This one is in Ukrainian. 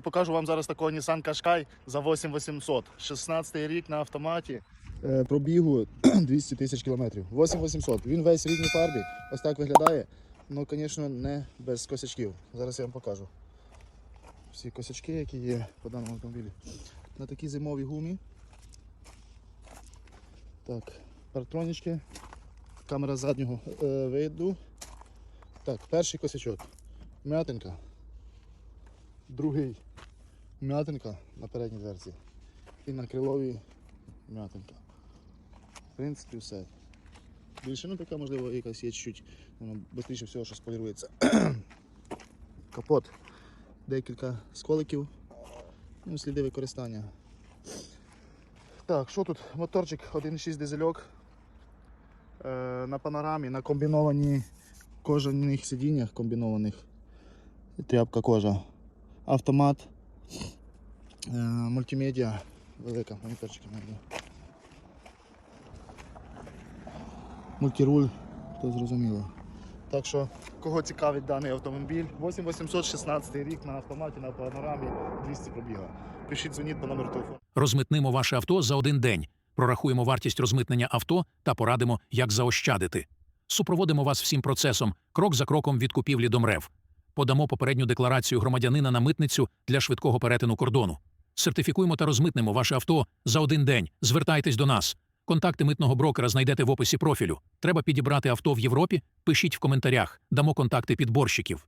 Покажу вам зараз такого Nissan Qashqai за 8800. 16 рік на автоматі. Е, Пробігу 200 тисяч кілометрів. 8800. Він весь в рідній фарбі. Ось так виглядає. Ну, звісно, не без косячків. Зараз я вам покажу. Всі косячки, які є по даному автомобілі. На такій зимовій гумі. Так, партронічки. Камера заднього е, виду. Так, перший косячок. М'ятинка. Другий м'ятинка на передній дверці. І на криловій м'ятинка. В принципі, все. Більше, ну така, можливо, якась є чуть-чуть, воно швидше всього, що сполірується. Капот. Декілька сколиків. Ну, сліди використання. Так, що тут? Моторчик 1.6 дизельок. Е, на панорамі, на комбіновані кожаних сидіннях комбінованих. Тряпка кожа. Автомат. Е, мультимедіа. Велика, моніторчики навіть. Мультируль, то зрозуміло. Так що, кого цікавить даний автомобіль, 8816 рік на автоматі, на панорамі, 200 пробіга. Пишіть, дзвоніть по номеру телефону. Розмитнимо ваше авто за один день. Прорахуємо вартість розмитнення авто та порадимо, як заощадити. Супроводимо вас всім процесом, крок за кроком від купівлі до МРЕВ. Подамо попередню декларацію громадянина на митницю для швидкого перетину кордону. Сертифікуємо та розмитнемо ваше авто за один день. Звертайтесь до нас. Контакти митного брокера знайдете в описі профілю. Треба підібрати авто в Європі? Пишіть в коментарях. Дамо контакти підборщиків.